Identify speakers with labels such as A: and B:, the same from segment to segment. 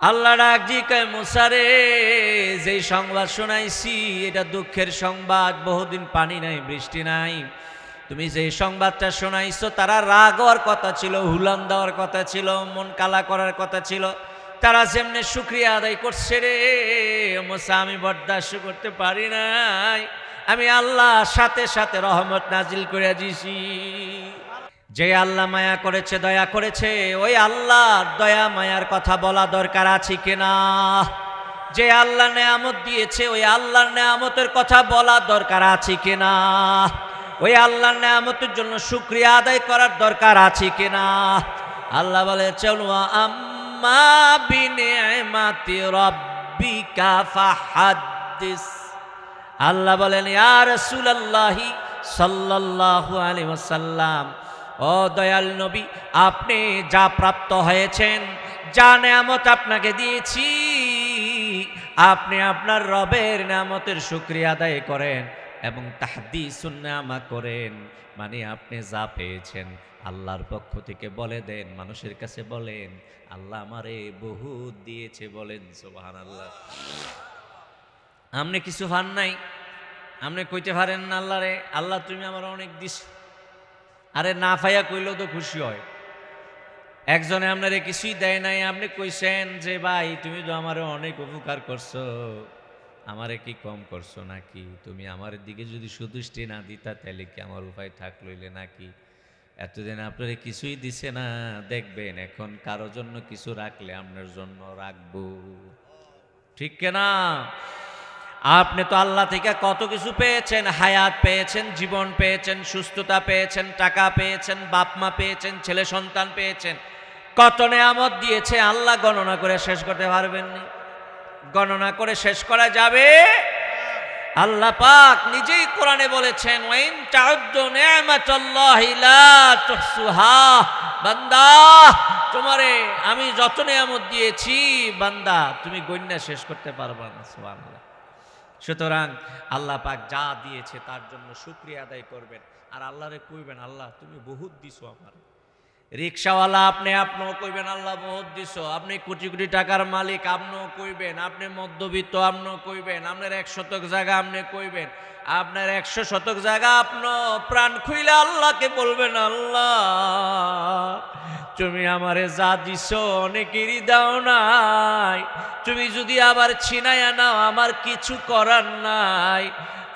A: আল্লাহ মুসারে যেই সংবাদ শোনাইছি, এটা দুঃখের সংবাদ, বহুদিন পানি নাই, বৃষ্টি নাই। তুমি যে সংবাদটা শোনাইছো, তারা রাগ হওয়ার কথা ছিল হুলান দেওয়ার কথা ছিল, মন কালা করার কথা ছিল। তারা যেমনি শুক্রিয়া আদায় করছে রে, মোসা, আমি বরদাস্ত করতে পারি নাই। আমি আল্লাহ সাথে সাথে রহমত নাজিল করে দিছি যে আল্লাহ মায়া করেছে, দয়া করেছে, ওই আল্লাহর দয়া মায়ার কথা বলা দরকার আছে কিনা? যে আল্লাহ নেয়ামত দিয়েছে, ওই আল্লাহর নেয়ামতের কথা বলা দরকার আছে কিনা? ওই আল্লাহর নেয়ামতের জন্য শুক্রিয়া আদায় করার দরকার আছে কিনা? আল্লাহ বলে, চলো আম্মা আল্লাহ বলেন, ইয়া রাসূলুল্লাহি সাল্লাল্লাহু আলাইহি ওয়াসাল্লাম ও দয়াল নবী, আপনি যা প্রাপ্ত হয়েছেন, যা নেয়ামত আপনাকে দিয়েছি, আপনি আপনার রবের নামতের শুকরিয়া আদায় করেন এবং তাহদিসুন সুন্নামা করেন মানে আপনি যা পেয়েছেন, আল্লাহর পক্ষ থেকে বলে দেন, মানুষের কাছে বলেন, আল্লাহ আমারে বহুত দিয়েছে বলেন, সুবহানাল্লাহ। আপনি কিছু ভান নাই, আপনি কইতে পারেন না আল্লাহ রে আল্লাহ তুমি আমার অনেক দিস আরে না ফাইয়া কইলেও তো খুশি হয়। একজনে আপনারে কিছুই দেয় নাই, আপনি কইছেন যে, ভাই, তুমি তো আমারে অনেক উপকার করছ। আমারে কি কম করছ নাকি? তুমি আমার দিকে যদি সুদৃষ্টি না দিতা, তাহলে কি আমার উপায় থাকলইলে নাকি? এতদিন আপনারে কিছুই দিছে না। দেখবেন, এখন কারও জন্য কিছু রাখলে আপনার জন্য রাখব। ঠিক কেনা? আপনি তো আল্লাহ থেকে কত কিছু পেয়েছেন? হায়াত পেয়েছেন, জীবন পেয়েছেন, সুস্থতা পেয়েছেন, টাকা পেয়েছেন বাপ মা পেয়েছেন, ছেলে সন্তান পেয়েছেন। কত নেয়ামত দিয়েছে আল্লাহ গণনা করে শেষ করতে পারবেন গণনা করে শেষ করা যাবে? আল্লাহ পাক নিজেই কোরআনে বলেছেন, ওয়াইন তাউদ্দু নি'মাতাল্লাহি লা তুহসুহা। বান্দা, তোমারে আমি যত নিয়ামত দিয়েছি, বান্দা, তুমি গণ্যা শেষ করতে পারবা না, সুবহানাল্লাহ। সুতরাং আল্লাহ পাক যা দিয়েছে তার জন্য শুক্রিয়া আদায় করবেন। আর আল্লাহরে কইবেন, আল্লাহ, তুমি বহুত দিছো আমার। রিক্সাওয়ালা আপনি, আপনিও কইবেন, আল্লাহ, বহুত দিছো। আপনি কোটি কোটি টাকার মালিক, আপনিও কইবেন। আপনি মধ্যবিত্ত, আপনিও কইবেন। আপনার এক শতক জায়গা, আপনি কইবেন। আপনার একশো শতক জায়গা আপনি প্রাণ খুইলে আল্লাহকে বলবেন, আল্লাহ তুমি আমারে যা দিছ অনেকেরই দাও নাই। তুমি যদি আবার ছিনাইয়া নাও, আমার কিছু করার নাই।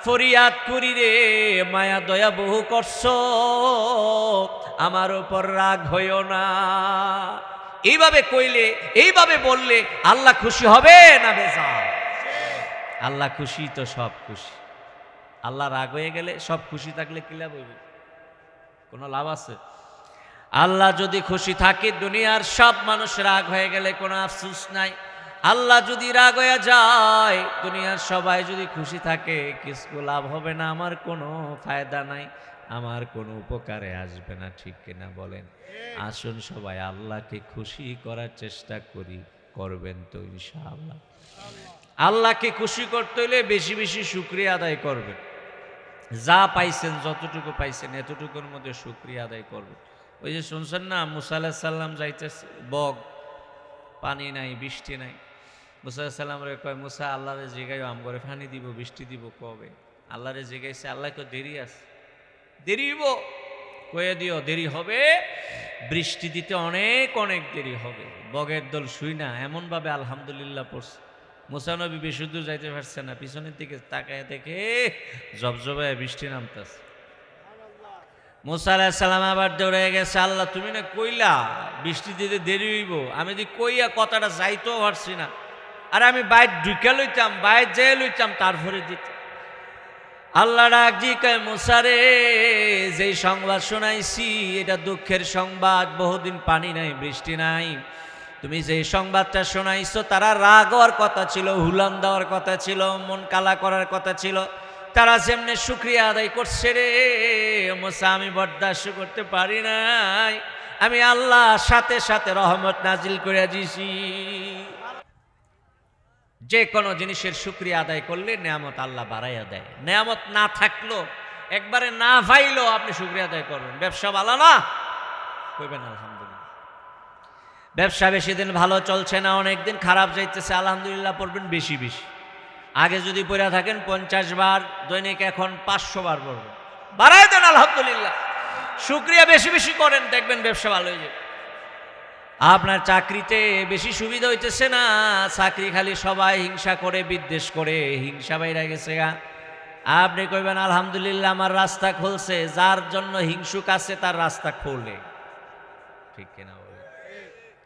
A: ফরিয়াদ করি রে, মায়া, দয়া বহু করছ, আমার ওপর রাগ হইও না। এইভাবে কইলে, এইভাবে বললে আল্লাহ খুশি হবে না বেজা আল্লাহ খুশি তো সব খুশি। আল্লাহ রাগ হয়ে গেলে সব খুশি থাকলে কি লাভ হইবে? কোনো লাভ আছে? আল্লাহ যদি খুশি থাকে, দুনিয়ার সব মানুষ রাগ হয়ে গেলে কোনো আফসুস নাই। আল্লাহ যদি রাগ হয়ে যায়, দুনিয়ার সবাই যদি খুশি থাকে কিছু লাভ হবে না? আমার কোনো ফায়দা নাই। আমার কোনো উপকারে আসবে না, ঠিক কিনা বলেন? আসুন সবাই, আল্লাহকে খুশি করার চেষ্টা করি, করবেন তো ইনশাআল্লাহ। আল্লাহকে খুশি করতে হলে বেশি বেশি শুক্রিয়া আদায় করবেন। যা পাইছেন, যতটুকু পাইছেন, এতটুকুর মধ্যে শুক্রিয়া আদায় করবেন। ওই যে শুনছেন না, মুসা আলাহ সাল্লাম যাইতেছে বগ পানি নাই, বৃষ্টি নাই। মুসা সাল্লাম রে কয়, মুসা আল্লাহরে জিগাই, আম করে পানি দিব, বৃষ্টি দিব কবে? আল্লাহরে জিগাইছে, আল্লাহ কয়, দেরি আছে। দেরি কয়ে দিও, দেরি হবে। বৃষ্টি দিতে অনেক অনেক দেরি হবে। বগের দল শুই না, এমনভাবে আলহামদুলিল্লাহ পড়ছে। মুসানবী বেশি দূর যাইতে পারছে না, পিছনের দিকে তাকায় দেখে জবজবায় বৃষ্টি নামতেছে। মুসা আলাহিসাল্লাম আবার দৌড়ে গেছে, আল্লাহ, তুমি না কইলা বৃষ্টি দিতে দেরি হইব? আমি যদি কইয়া কথাটা যাইতেও পারছি না। আর আমি বাইর ঢুকে লইতাম, বাইর যেয়ে লইতাম, তারপরে দিতে। আল্লাহ ডাক জি কয় মুসারে যেই সংবাদ শোনাইছি, এটা দুঃখের সংবাদ, বহুদিন পানি নাই, বৃষ্টি নাই। তুমি যে সংবাদটা শোনাইছো, তারা রাগ হওয়ার কথা ছিল হুলান দেওয়ার কথা ছিল, মন কালা করার কথা ছিল। তারা যেমনি শুক্রিয়া আদায় করছে রে, মোসা, আমি বরদাস্ত করতে পারি নাই। আমি আল্লাহ সাথে সাথে রহমত নাজিল করে দিছি যে কোনো জিনিসের শুক্রিয়া আদায় করলে নেয়ামত আল্লাহ বাড়াইয়া দেয়। নেয়ামত না থাকল একবারে না পাইলো আপনি শুক্রিয়া আদায় করবেন। ব্যবসা ভালো না? কইবেন আলহামদুলিল্লাহ। ব্যবসা বেশি দিন ভালো চলছে না অনেক দিন খারাপ যাইতেছে, আলহামদুলিল্লাহ পড়বেন বেশি বেশি। আগে যদি পড়ে থাকেন পঞ্চাশ বার, দৈনিক এখন পাঁচশো বার পড়বেন। বাড়াই দেন, আলহামদুলিল্লাহ। শুক্রিয়া বেশি বেশি করেন, দেখবেন ব্যবসা ভালো হয়ে যাবে। আপনার চাকরিতে বেশি সুবিধা হইতেছে না, চাকরি খালি সবাই হিংসা করে, বিদ্বেষ করে, হিংসা বাইরে গেছে গা। আপনি কইবেন, আলহামদুলিল্লাহ, আমার রাস্তা খুলছে, যার জন্য হিংসুক আছে, তার রাস্তা খোলে। ঠিক কিনা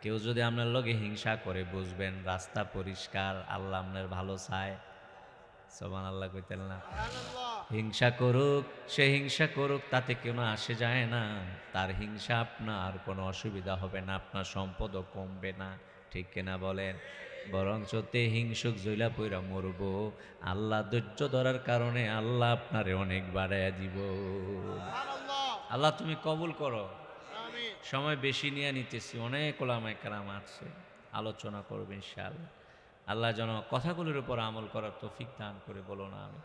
A: কেউ যদি আপনার লগে হিংসা করে, বুঝবেন রাস্তা পরিষ্কার, আল্লাহ আপনার ভালো চায়। সমান আল্লাহ কইতেন না হিংসা করুক সে হিংসা করুক তাতে কোনো আসে যায় না। তার হিংসা আপনার কোনো অসুবিধা হবে না আপনার সম্পদও কমবে না। ঠিক কিনা বলেন? বরং তে হিংসুক জৈলা পইরা মরব। আল্লাহ ধৈর্য ধরার কারণে আল্লাহ আপনারে অনেক বাড়াইয়া দিব। আল্লাহ তুমি কবুল করো। সময় বেশি নিয়ে নিতেছি অনেক ওলামায় কারাম আছে আলোচনা করবে ইনশাআল্লাহ। আল্লাহ যেন কথাগুলোর উপর আমল করার তৌফিক দান করে বলো না আমি